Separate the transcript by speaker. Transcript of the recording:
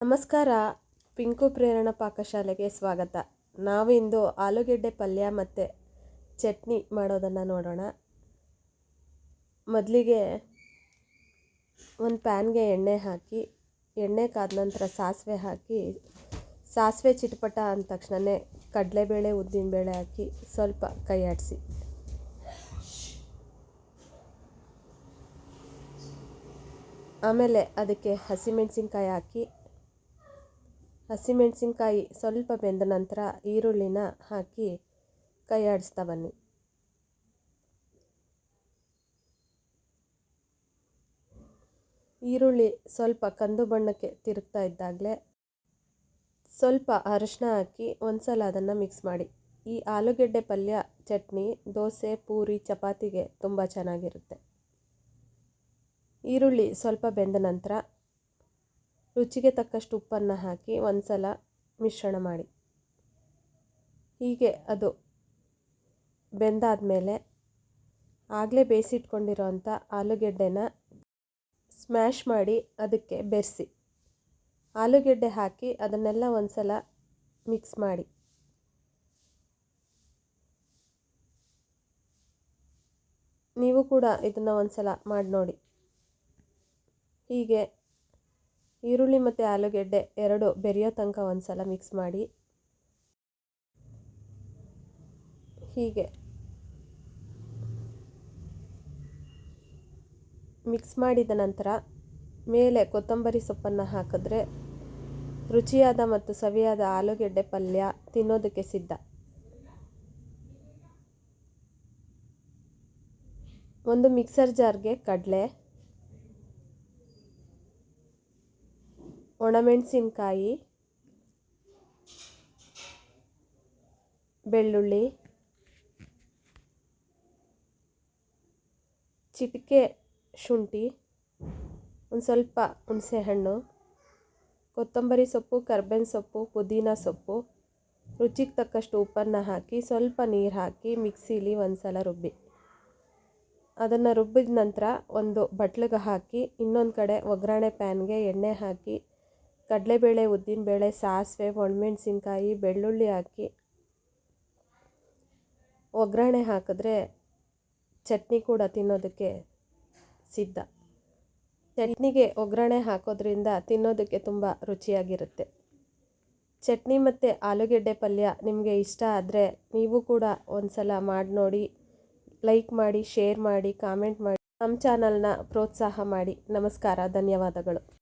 Speaker 1: ನಮಸ್ಕಾರ. ಪಿಂಕು ಪ್ರೇರಣ ಪಾಕಶಾಲೆಗೆ ಸ್ವಾಗತ. ನಾವು ಇಂದು ಆಲೂಗೆಡ್ಡೆ ಪಲ್ಯ ಮತ್ತು ಚಟ್ನಿ ಮಾಡೋದನ್ನು ನೋಡೋಣ. ಮೊದಲಿಗೆ ಒಂದು ಪ್ಯಾನ್ಗೆ ಎಣ್ಣೆ ಹಾಕಿ, ಎಣ್ಣೆ ಕಾದ ನಂತರ ಸಾಸಿವೆ ಹಾಕಿ, ಸಾಸಿವೆ ಚಿಟಪಟ ಅಂದ ತಕ್ಷಣವೇ ಕಡಲೆಬೇಳೆ, ಉದ್ದಿನಬೇಳೆ ಹಾಕಿ ಸ್ವಲ್ಪ ಕೈ ಆಡಿಸಿ. ಆಮೇಲೆ ಅದಕ್ಕೆ ಹಸಿಮೆಣಸಿನ್ಕಾಯಿ ಹಾಕಿ ಹಸಿಮೆಣಸಿನ್ಕಾಯಿ ಸ್ವಲ್ಪ ಬೆಂದ ನಂತರ ಈರುಳ್ಳಿನ ಹಾಕಿ ಕೈ ಆಡಿಸ್ತಾ ಬನ್ನಿ ಈರುಳ್ಳಿ ಸ್ವಲ್ಪ ಕಂದು ಬಣ್ಣಕ್ಕೆ ತಿರುಗ್ತಾ ಇದ್ದಾಗಲೇ ಸ್ವಲ್ಪ ಅರಶಿನ ಹಾಕಿ ಒಂದ್ಸಲ ಅದನ್ನು ಮಿಕ್ಸ್ ಮಾಡಿ. ಈ ಆಲೂಗೆಡ್ಡೆ ಪಲ್ಯ, ಚಟ್ನಿ, ದೋಸೆ, ಪೂರಿ, ಚಪಾತಿಗೆ ತುಂಬ ಚೆನ್ನಾಗಿರುತ್ತೆ. ಈರುಳ್ಳಿ ಸ್ವಲ್ಪ ಬೆಂದ ನಂತರ ರುಚಿಗೆ ತಕ್ಕಷ್ಟು ಉಪ್ಪನ್ನು ಹಾಕಿ ಒಂದು ಸಲ ಮಿಶ್ರಣ ಮಾಡಿ. ಹೀಗೆ ಅದು ಬೆಂದಾದಮೇಲೆ ಆಗಲೇ ಬೇಯಿಸಿಟ್ಕೊಂಡಿರೋಂಥ ಆಲೂಗೆಡ್ಡೆನ ಸ್ಮ್ಯಾಶ್ ಮಾಡಿ ಅದಕ್ಕೆ ಬೆರೆಸಿ. ಆಲೂಗೆಡ್ಡೆ ಹಾಕಿ ಅದನ್ನೆಲ್ಲ ಒಂದು ಸಲ ಮಿಕ್ಸ್ ಮಾಡಿ. ನೀವು ಕೂಡ ಇದನ್ನು ಒಂದು ಸಲ ಮಾಡಿ ನೋಡಿ ಹೀಗೆ ಈರುಳ್ಳಿ ಮತ್ತು ಆಲೂಗೆಡ್ಡೆ ಎರಡು ಬೆರೆಯೋ ತನಕ ಒಂದು ಸಲ ಮಿಕ್ಸ್ ಮಾಡಿ. ಹೀಗೆ. ಮಿಕ್ಸ್ ಮಾಡಿದ ನಂತರ ಮೇಲೆ ಕೊತ್ತಂಬರಿ ಸೊಪ್ಪನ್ನು ಹಾಕಿದ್ರೆ ರುಚಿಯಾದ ಮತ್ತು ಸವಿಯಾದ ಆಲೂಗೆಡ್ಡೆ ಪಲ್ಯ ತಿನ್ನೋದಕ್ಕೆ ಸಿದ್ಧ. ಒಂದು ಮಿಕ್ಸರ್ ಜಾರ್ಗೆ ಕಡಲೆ ಒಣಮೆಣಸಿನ್ಕಾಯಿ, ಬೆಳ್ಳುಳ್ಳಿ, ಚಿಟಿಕೆ ಶುಂಠಿ, ಒಂದು ಸ್ವಲ್ಪ ಹುಣಸೆಹಣ್ಣು, ಕೊತ್ತಂಬರಿ ಸೊಪ್ಪು, ಕರ್ಬೇವಿನ ಸೊಪ್ಪು, ಪುದೀನ ಸೊಪ್ಪು, ರುಚಿಗೆ ತಕ್ಕಷ್ಟು ಉಪ್ಪನ್ನು ಹಾಕಿ ಸ್ವಲ್ಪ ನೀರು ಹಾಕಿ ಮಿಕ್ಸಿಲಿ ಒಂದು ಸಲ ರುಬ್ಬಿ. ಅದನ್ನು ರುಬ್ಬಿದ ನಂತರ ಒಂದು ಬಟ್ಲಿಗೆ ಹಾಕಿ ಇನ್ನೊಂದು ಕಡೆ ಒಗ್ಗರಣೆ ಪ್ಯಾನ್ಗೆ ಎಣ್ಣೆ ಹಾಕಿ ಕಡಲೆಬೇಳೆ, ಉದ್ದಿನಬೇಳೆ, ಸಾಸಿವೆ, ಒಣಮೆಣ್ಸಿನ್ಕಾಯಿ, ಬೆಳ್ಳುಳ್ಳಿ ಹಾಕಿ ಒಗ್ಗರಣೆ ಹಾಕಿದ್ರೆ ಚಟ್ನಿ ಕೂಡ ತಿನ್ನೋದಕ್ಕೆ ಸಿದ್ಧ. ಚಟ್ನಿಗೆ ಒಗ್ಗರಣೆ ಹಾಕೋದ್ರಿಂದ ತಿನ್ನೋದಕ್ಕೆ ತುಂಬ ರುಚಿಯಾಗಿರುತ್ತೆ. ಚಟ್ನಿ ಮತ್ತು ಆಲೂಗೆಡ್ಡೆ ಪಲ್ಯ ನಿಮಗೆ ಇಷ್ಟ ಆದರೆ ನೀವು ಕೂಡ ಒಂದು ಸಲ ಮಾಡಿ ನೋಡಿ, ಲೈಕ್ ಮಾಡಿ, ಶೇರ್ ಮಾಡಿ, ಕಾಮೆಂಟ್ ಮಾಡಿ, ನಮ್ಮ ಚಾನಲ್ನ ಪ್ರೋತ್ಸಾಹ ಮಾಡಿ. ನಮಸ್ಕಾರ, ಧನ್ಯವಾದಗಳು.